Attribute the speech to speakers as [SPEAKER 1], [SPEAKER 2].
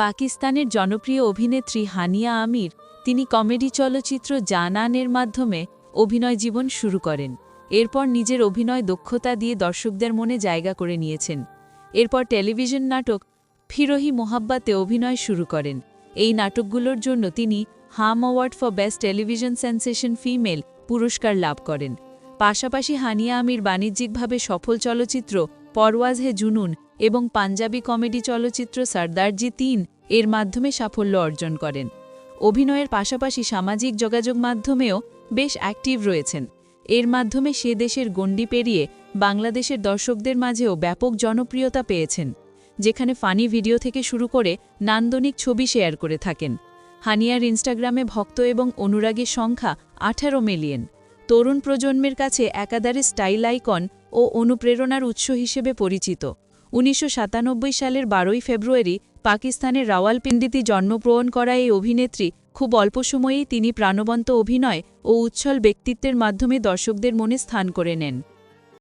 [SPEAKER 1] পাকিস্তানের জনপ্রিয় অভিনেত্রী হানিয়া আমির, তিনি কমেডি চলচ্চিত্র জানানের মাধ্যমে অভিনয় জীবন শুরু করেন। এরপর নিজের অভিনয় দক্ষতা দিয়ে দর্শকদের মনে জায়গা করে নিয়েছেন। এরপর টেলিভিশন নাটক ফিরোহি মোহাব্বাতে অভিনয় শুরু করেন। এই নাটকগুলোর জন্য তিনি Hum award for best television sensation female পুরস্কার লাভ করেন। পাশাপাশি হানিয়া আমির বাণিজ্যিকভাবে সফল চলচ্চিত্র পরওয়াজ হে জুনুন এবং পাঞ্জাবি কমেডি চলচ্চিত্র সর্দারজি তিন এর মাধ্যমে সাফল্য অর্জন করেন। অভিনয়ের পাশাপাশি সামাজিক যোগাযোগ মাধ্যমেও বেশ অ্যাক্টিভ রয়েছেন। এর মাধ্যমে সে দেশের গণ্ডি পেরিয়ে বাংলাদেশের দর্শকদের মাঝেও ব্যাপক জনপ্রিয়তা পেয়েছেন, যেখানে ফানি ভিডিও থেকে শুরু করে নান্দনিক ছবি শেয়ার করে থাকেন। হানিয়ার ইনস্টাগ্রামে ভক্ত এবং অনুরাগীর সংখ্যা আঠারো মিলিয়ন। তরুণ প্রজন্মের কাছে একাধারে স্টাইল আইকন ও অনুপ্রেরণার উৎস হিসেবে পরিচিত। উনিশশো সাতানব্বই সালের বারোই ফেব্রুয়ারি পাকিস্তানের রাওয়ালপিন্ডিতে জন্মগ্রহণ করা এই অভিনেত্রী খুব অল্প সময়েই তিনি প্রাণবন্ত অভিনয় ও উচ্ছল ব্যক্তিত্বের মাধ্যমে দর্শকদের মনে স্থান করে নেন।